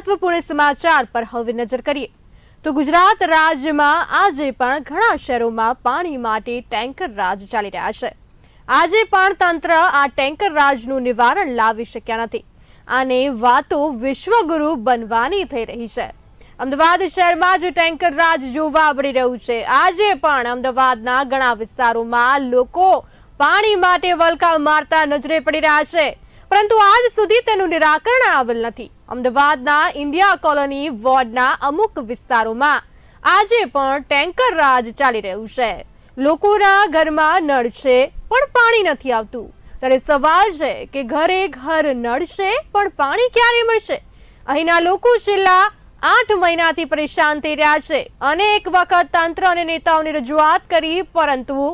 મહત્વપૂર્ણ સમાચાર પર હવે નજર કરીએ. તો ગુજરાત રાજ્યમાં આજે પણ ઘણા શહેરોમાં પાણી માટે ટેન્કર રાજ ચાલી રહ્યા છે. આજે પણ તંત્ર આ ટેન્કર રાજનું નિવારણ લાવી શક્યા નથી. અને વાતો વિશ્વગુરુ બનવાની થઈ રહી છે. અમદાવાદ શહેરમાં જે ટેન્કર રાજ જોવા મળી રહ્યું છે. આજે પણ અમદાવાદના ઘણા વિસ્તારોમાં લોકો પાણી માટે વલકા મારતા નજરે પડી રહ્યા છે. પરંતુ આજ સુધી તેનું નિરાકરણ આવેલ નથી. અમદાવાદના ઇન્ડિયા કોલોની વોર્ડના અમુક વિસ્તારોમાં આજે પણ ટેન્કર રાજ ચાલી રહ્યું છે. લોકોના ઘરમાં નળ છે, પણ પાણી નથી આવતું. ત્યારે સવાલ છે કે ઘરે ઘર નળ છે, પણ પાણી ક્યારે મળશે? અહીંના લોકો છેલ્લા આઠ મહિનાથી પરેશાન થઈ રહ્યા છે. અનેક વખત તંત્ર અને નેતાઓની રજૂઆત કરી, પરંતુ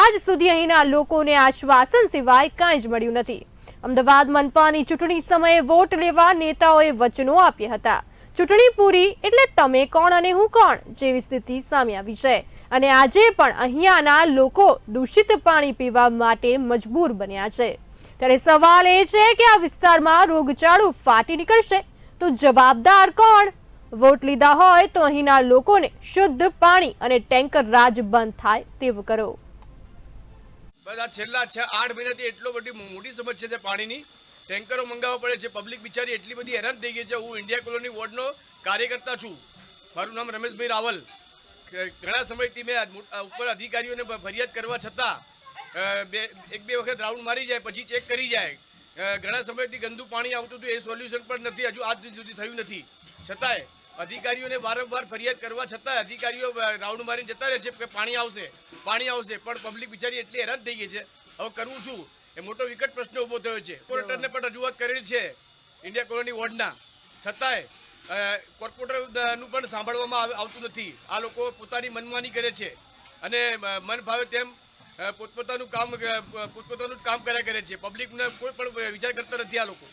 આજ સુધી અહીંના લોકોને આશ્વાસન સિવાય કાંઈ જ મળ્યું નથી. અમદાવાદ મનપાની ચૂંટણી સમયે વોટ લેવા નેતાઓએ વચનો આપ્યા હતા. ચૂંટણી પૂરી એટલે તમે કોણ અને હું કોણ જેવી સ્થિતિ સામે આવી છે. અને આજે પણ અહીંયાના લોકો દૂષિત પાણી પીવા માટે મજબૂર બન્યા છે. ત્યારે સવાલ એ છે કે આ વિસ્તારમાં રોગચાળો ફાટી નીકળશે તો જવાબદાર કોણ? વોટ લીધા હોય તો અહીંના લોકોને શુદ્ધ પાણી અને ટેન્કર રાજ બંધ થાય તેવું કરો. બસ આ છેલ્લા છ આઠ મહિનાથી એટલો બધી મોટી સમસ્યા છે પાણીની. ટેન્કરો મંગાવવા પડે છે પબ્લિક બિચારી એટલી બધી હેરાન થઈ ગઈ છે. હું ઇન્ડિયા કોલોની વોર્ડનો કાર્યકર્તા છું. મારું નામ રમેશભાઈ રાવલ. ઘણા સમયથી મેં ઉપર અધિકારીઓને ફરિયાદ કરવા છતાં બે, એક બે વખત રાઉન્ડ મારી જાય, પછી ચેક કરી જાય. ઘણા સમયથી ગંદુ પાણી આવતું હતું, એ સોલ્યુશન પણ નથી. હજુ આજ સુધી થયું નથી. છતાંય અધિકારીઓને વારંવાર ફરિયાદ કરવા છતાં અધિકારીઓ રાઉન્ડ મારીને જતા રહે છે કે પાણી આવશે પાણી આવશે, પણ પબ્લિક બિચારી એટલી હેરાન થઈ ગઈ છે. હવે કરવું શું એ મોટો વિકટ પ્રશ્ન ઊભો થયો છે. કોર્પોરેટરને પણ રજૂઆત કરેલી છે, ઇન્ડિયા કોલોની વોર્ડના. છતાંય કોર્પોરેટરનું પણ સાંભળવામાં આવ- આવતું નથી. આ લોકો પોતાની મનમાની કરે છે અને મન ભાવે તેમ પોતપોતાનું કામ પોતપોતાનું જ કામ કર્યા કરે છે. પબ્લિકને કોઈ પણ વિચાર કરતા નથી આ લોકો.